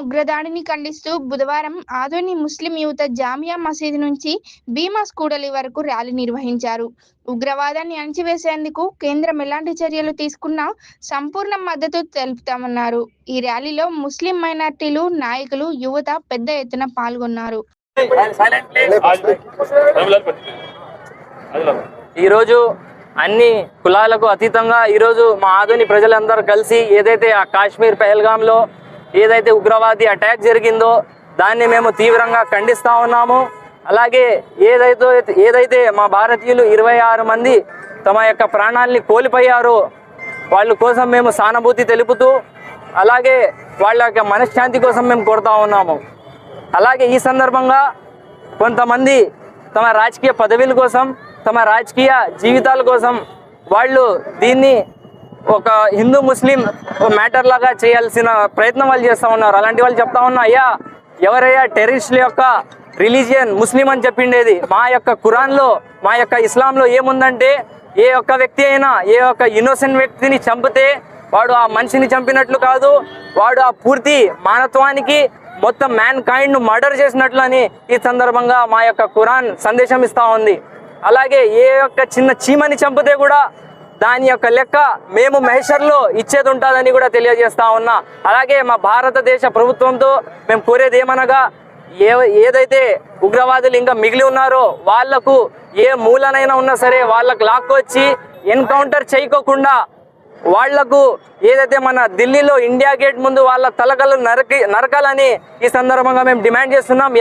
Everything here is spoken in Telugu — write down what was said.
ఉగ్రదాడిని ఖండిస్తూ బుధవారం ఆదోని ముస్లిం యువత జామియా మసీదు నుంచి భీమా స్కూడలి వరకు ర్యాలీ నిర్వహించారు. ఉగ్రవాదాన్ని అణచివేసేందుకు కేంద్రం ఎలాంటి చర్యలు తీసుకున్నా సంపూర్ణ మద్దతు తెలుపుతామన్నారు. ఈ ర్యాలీలో ముస్లిం మైనార్టీలు నాయకులు యువత పెద్ద ఎత్తున పాల్గొన్నారు. ఈరోజు అన్ని కులాలకు అతీతంగా ఈరోజు మా ఆధుని ప్రజలందరూ కలిసి ఏదైతే ఆ కాశ్మీర్ పహల్గాంలో ఏదైతే ఉగ్రవాది అటాక్ జరిగిందో దాన్ని మేము తీవ్రంగా ఖండిస్తూ ఉన్నాము. అలాగే ఏదైతే ఏదైతే మా భారతీయులు ఇరవై ఆరు మంది తమ యొక్క ప్రాణాల్ని కోల్పోయారో వాళ్ళ కోసం మేము సానుభూతి తెలుపుతూ అలాగే వాళ్ళ యొక్క మనశ్శాంతి కోసం మేము కోరుతా ఉన్నాము. అలాగే ఈ సందర్భంగా కొంతమంది తమ రాజకీయ పదవుల కోసం తమ రాజకీయ జీవితాల కోసం వాళ్ళు దీన్ని ఒక హిందూ ముస్లిం మ్యాటర్ లాగా చేయాల్సిన ప్రయత్నం వాళ్ళు చేస్తూ ఉన్నారు. అలాంటి వాళ్ళు చెప్తా ఉన్నా అయ్యా ఎవరయ్యా టెర్రరిస్టుల యొక్క రిలీజియన్ ముస్లిం అని చెప్పిండేది. మా యొక్క కురాన్లో మా యొక్క ఇస్లాంలో ఏముందంటే ఏ ఒక్క వ్యక్తి అయినా ఏ ఒక్క ఇన్నోసెంట్ వ్యక్తిని చంపితే వాడు ఆ మనిషిని చంపినట్లు కాదు వాడు ఆ పూర్తి మానత్వానికి మొత్తం మ్యాన్ కైండ్ను మర్డర్ చేసినట్లు అని ఈ సందర్భంగా మా యొక్క కురాన్ సందేశం ఇస్తూ ఉంది. అలాగే ఏ యొక్క చిన్న చీమని చంపితే కూడా దాని యొక్క లెక్క మేము మహేశ్వర్లో ఇచ్చేది ఉంటుందని కూడా తెలియజేస్తా ఉన్నా. అలాగే మా భారతదేశ ప్రభుత్వంతో మేము కోరేది ఏమనగా ఏ ఏదైతే ఉగ్రవాదులు ఇంకా మిగిలి ఉన్నారో వాళ్ళకు ఏ మూలనైనా ఉన్నా సరే వాళ్ళకు లాక్కొచ్చి ఎన్కౌంటర్ చేయకోకుండా వాళ్ళకు ఏదైతే మన ఢిల్లీలో ఇండియా గేట్ ముందు వాళ్ళ తలకలు నరకి నరకాలని ఈ సందర్భంగా మేము డిమాండ్ చేస్తున్నాం.